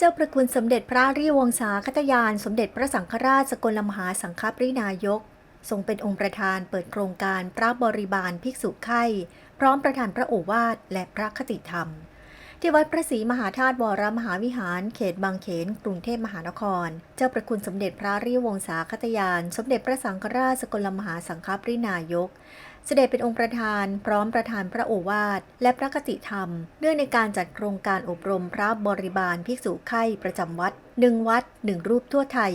เจ้าประคุณสมเด็จพระริวงศาคตยาน สมเด็จพระสังฆราชสกลมหาสังฆปรินายก ทรงเป็นองค์ประธานเปิดโครงการพระบริบาลภิกษุไข่พร้อมประธานพระโอวาทและพระคติธรรม ที่วัดพระศรีมหาธาตุวรมหาวิหาร เขตบางเขน กรุงเทพมหานคร เจ้าประคุณสมเด็จพระริวงศาคตยาน สมเด็จพระสังฆราชสกลมหาสังฆปรินายก เสด็จเป็นองค์ประธานพร้อมประธานพระโอวาทและพระคติธรรม เนื่องในการจัดโครงการอบรมพระบริบาลภิกษุไข่ประจำวัดหนึ่งวัดหนึ่งรูปทั่วไทย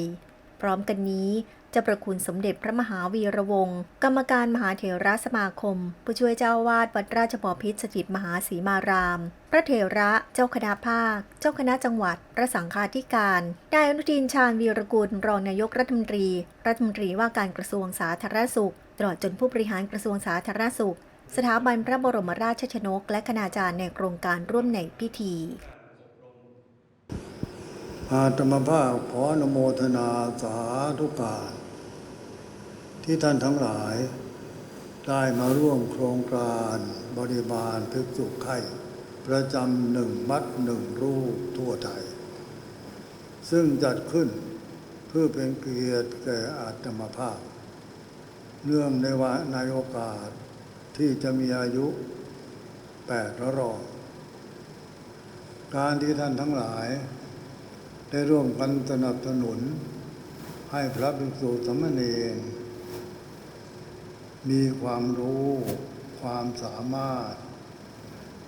พร้อมกันนี้จะประคุณสมเด็จพระมหาวีระวงศ์กรรมการมหาเถรสมาคม ผู้ช่วยเจ้าวาดวัดราชบพิตรสถิตมหาศรีมาราม พระเถระเจ้าคณะภาค เจ้าคณะจังหวัด พระสังฆาธิการนายอนุทินชาญวีรกุลรองนายกรัฐมนตรี รัฐมนตรีว่าการกระทรวงสาธารณสุข ตลอดจนผู้บริหารกระทรวงสาธารณสุข สถาบันพระบรมราชชนก และคณาจารย์ในโครงการร่วมในพิธีอาตมภาพขออนโมทนาสาธุการที่ท่านทั้งหลาย ได้มาร่วมโครงการบริบาลภิกษุขไข่ประจำหนึ่งมัดหนึ่งรูปทั่วไทย ซึ่งจัดขึ้นเพื่อเป็นเกียรติแก่อาตมภาพ เนื่องในวันในโอกาสที่จะมีอายุแปดรรอบการที่ท่านทั้งหลาย ได้ร่วมกันสนับสนุน ให้พระภิกษุสมเณรมีความรู้ความสามารถ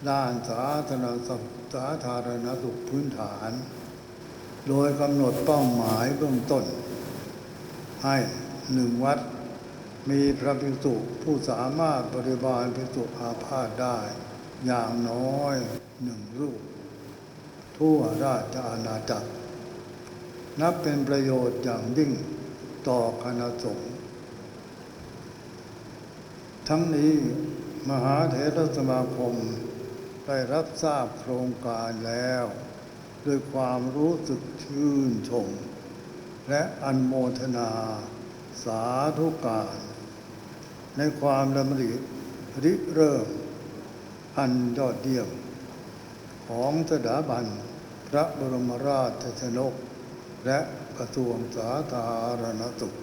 ด้านสาธารณสุขสาธารณสุขพื้นฐาน โดยกำหนดเป้าหมายเบื้องต้น ให้หนึ่งวัด มีพระภิกษุผู้สามารถบริบาลภิกษุอาพาธได้ อย่างน้อยหนึ่งรูป ทั่วราชอาณาจักร นับเป็นประโยชน์อย่างยิ่งต่อคณะสงฆ์ทั้งนี้มหาเถรสมาคมได้รับทราบโครงการแล้ว ด้วยความรู้สึกชื่นชม และอันโมทนาสาธุการ ในความดำริริเริ่มอันยอดเยี่ยมของสถาบันพระบรมราชชนก และกระทรวงสาธารณสุข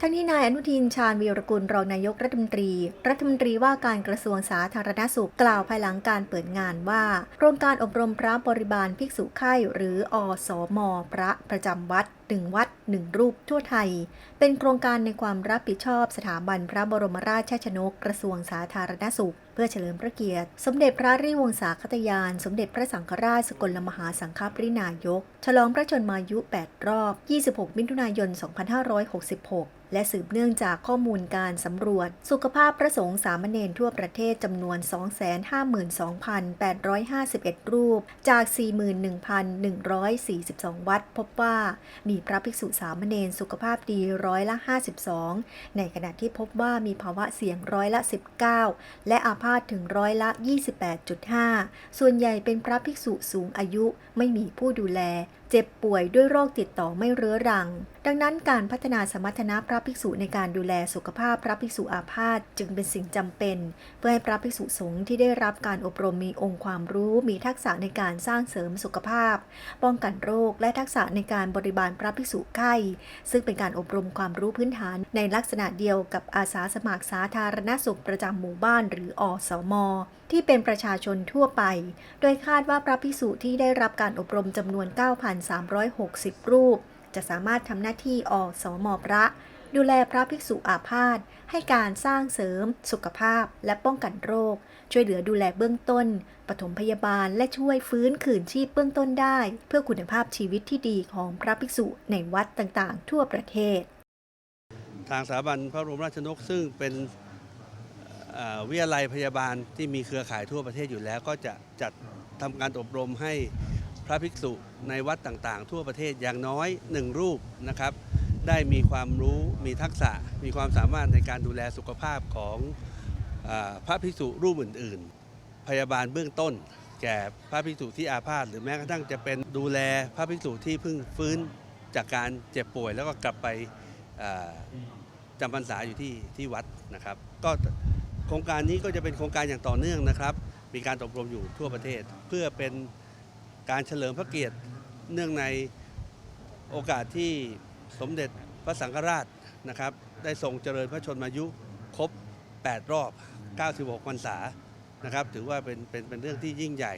ทั้งนี้นายอนุทินชาญวีรกุลรองนายกรัฐมนตรี รัฐมนตรีว่าการกระทรวงสาธารณสุขกล่าวภายหลังการเปิดงานว่า โครงการอบรมพระบริบาลภิกษุไข่หรืออสม พระประจำวัด หนึ่งวัดหนึ่งรูปทั่วไทย เป็นโครงการในความรับผิดชอบสถาบันพระบรมราชชนกกระทรวงสาธารณสุข เพื่อเฉลิมพระเกียรติ สมเด็จพระริวงศาคตยาน สมเด็จพระสังฆราชสกลมหาสังฆปรินายก ฉลองพระชนมายุ 8 รอบ 26 มิถุนายน 2566และสืบเนื่องจากข้อมูลการสำรวจ สุขภาพพระสงฆ์สามเณรทั่วประเทศจำนวน 252,851 รูป จาก 41,142 วัด พบว่ามีพระภิกษุสามเณรสุขภาพดีร้อยละ 52 ในขณะที่พบว่ามีภาวะเสี่ยงร้อยละ 19 และอาพาธถึงร้อยละ 28.5 ส่วนใหญ่เป็นพระภิกษุสูงอายุไม่มีผู้ดูแล เจ็บป่วยด้วยโรคติดต่อไม่เรื้อรัง ดังนั้นการพัฒนาสมรรถนะพระภิกษุในการดูแลสุขภาพพระภิกษุอาพาธจึงเป็นสิ่งจำเป็น เพื่อให้พระภิกษุสงฆ์ที่ได้รับการอบรมมีองค์ความรู้มีทักษะในการสร้างเสริมสุขภาพ ป้องกันโรคและทักษะในการบริบาลพระภิกษุไข้ ซึ่งเป็นการอบรมความรู้พื้นฐานในลักษณะเดียวกับอาสาสมัครสาธารณสุขประจำหมู่บ้านหรืออสม ที่เป็นประชาชนทั่วไป โดยคาดว่าพระภิกษุที่ได้รับการอบรมจำนวน 9,360 รูป จะสามารถทำหน้าที่อสมอพระ ดูแลพระภิกษุอาพาธให้การสร้างเสริม สุขภาพ และป้องกันโรค ช่วยเหลือดูแลเบื้องต้น ปฐมพยาบาลและช่วยฟื้นคืนชีพเบื้องต้นได้ เพื่อคุณภาพชีวิตที่ดีของพระภิกษุในวัดต่างๆ ทั่วประเทศ ทางสถาบันพระบรมราชนกซึ่งเป็น วิทยาลัยพยาบาลที่มีเครือข่ายทั่วประเทศอยู่แล้ว ก็จะจัดทำการอบรมให้พระภิกษุในวัดต่างๆ ทั่วประเทศอย่างน้อยหนึ่งรูปนะครับ ได้มีความรู้มีทักษะมีความสามารถในการดูแลสุขภาพของอพระภิกษุรูปอื่น ๆ พยาบาลเบื้องต้น แก่พระภิกษุที่อาพาธหรือแม้กระทั่งจะเป็นดูแลพระภิกษุที่เพิ่งฟื้นจากการเจ็บป่วยแล้วก็กลับไปจำพรรษาอยู่ที่ที่วัดนะครับ ก็ โครงการนี้ก็จะเป็นโครงการอย่างต่อเนื่องนะครับ มีการอบรมอยู่ทั่วประเทศ เพื่อเป็นการเฉลิมพระเกียรติเนื่องในโอกาสที่สมเด็จพระสังฆราชนะครับ ได้ทรงเจริญพระชนมายุครบ 8 รอบ 96พรรษานะครับ ถือว่าเป็นเป็นเป็นเรื่องที่ยิ่งใหญ่